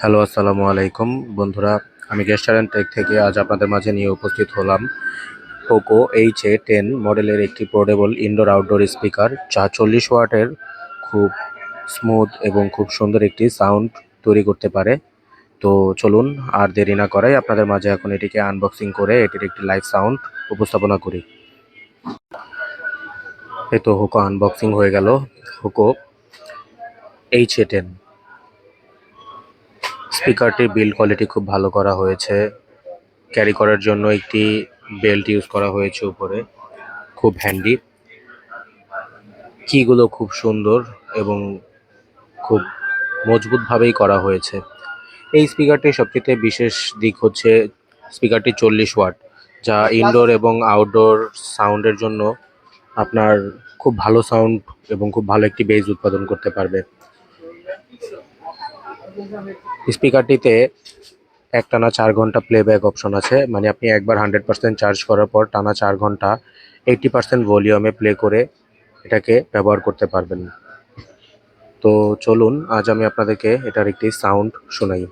Hello, আসসালামু আলাইকুম। বন্ধুরা, আমি রেস্টুরেন্ট টেক থেকে আজ আপনাদের মাঝে নিয়ে উপস্থিত হলাম পোকো এইচ এ টেন মডেলের একটি পোর্টেবল ইনডোর আউটডোর স্পিকার, যা চল্লিশ ওয়াটের খুব স্মুথ এবং খুব সুন্দর একটি সাউন্ড তৈরি করতে পারে। তো চলুন, আর দেরি না করাই, আপনাদের মাঝে এখন এটিকে আনবক্সিং করে এটির একটি লাইভ সাউন্ড উপস্থাপনা করি। এই তো হোকো আনবক্সিং হয়ে গেল, হোকো এইচ এ টেন। স্পিকারটির বিল্ড কোয়ালিটি খুব ভালো করা হয়েছে। ক্যারি করার জন্য একটি বেল্ট ইউজ করা হয়েছে উপরে। খুব হ্যান্ডি। কিগুলো খুব সুন্দর এবং খুব মজবুতভাবেই করা হয়েছে। এই স্পিকারটির সবচেয়ে বিশেষ দিক হচ্ছে স্পিকারটি চল্লিশ ওয়াট, যা ইনডোর এবং আউটডোর সাউন্ডের জন্য আপনার খুব ভালো সাউন্ড এবং খুব ভালো একটি বেজ উৎপাদন করতে পারবে। স্পিকারটিতে একটানা চার ঘণ্টা প্লেব্যাক অপশন আছে মানে আপনি একবার হান্ড্রেড পার্সেন্ট চার্জ করার পর টানা চার ঘণ্টা এইটটি পার্সেন্ট ভলিউমে প্লে করে এটাকে ব্যবহার করতে পারবেন। তো চলুন, আজ আমি আপনাদেরকে এটার একটি সাউন্ড শোনাই।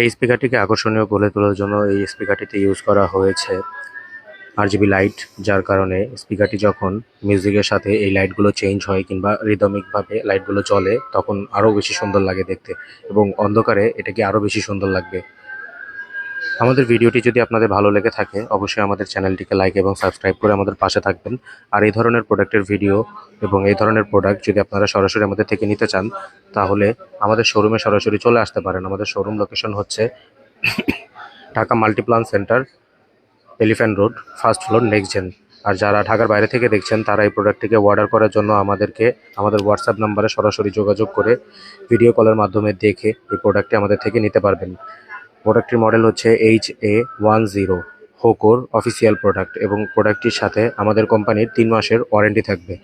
এই স্পিকারটিকে আকর্ষণীয় করে তোলার জন্য এই স্পিকারটিতে ইউজ করা হয়েছে আরজিবি লাইট যার কারণে স্পিকারটি যখন মিউজিকের সাথে এই লাইটগুলো চেঞ্জ হয় কিংবা রিদমিকভাবে লাইটগুলো চলে তখন আরও বেশি সুন্দর লাগে দেখতে এবং অন্ধকারে এটাকে আরও বেশি সুন্দর লাগবে। আমাদের ভিডিওটি যদি আপনাদের ভালো লেগে থাকে, অবশ্যই আমাদের চ্যানেলটিকে লাইক এবং সাবস্ক্রাইব করে আমাদের পাশে থাকবেন। আর এই ধরনের প্রোডাক্টের ভিডিও এবং এই ধরনের প্রোডাক্ট যদি আপনারা সরাসরি আমাদের থেকে নিতে চান, তাহলে আমাদের শোরুমে সরাসরি চলে আসতে পারেন। আমাদের শোরুম লোকেশন হচ্ছে Dhaka Multiplan center Elephant road first floor next gen আর যারা ঢাকার বাইরে থেকে দেখছেন, তারা এই প্রোডাক্টটিকে অর্ডার করার জন্য আমাদেরকে, আমাদের হোয়াটসঅ্যাপ নাম্বারে সরাসরি যোগাযোগ করে ভিডিও কলের মাধ্যমে দেখে এই প্রোডাক্টটি আমাদের থেকে নিতে পারবেন। প্রোডাক্টটির মডেল হচ্ছে এইচ এ ওয়ান জিরো হোকোর অফিসিয়াল প্রোডাক্ট এবং প্রোডাক্টটির সাথে আমাদের কোম্পানির তিন মাসের ওয়ারেন্টি থাকবে।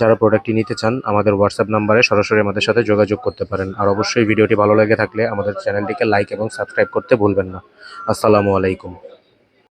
যারা প্রোডাক্টটি নিতে চান, আমাদের হোয়াটসঅ্যাপ নাম্বারে সরাসরি আমাদের সাথে যোগাযোগ করতে পারেন। আর অবশ্যই ভিডিওটি ভালো লেগে থাকলে আমাদের চ্যানেলটিকে লাইক এবং সাবস্ক্রাইব করতে ভুলবেন না। আসসালামু আলাইকুম।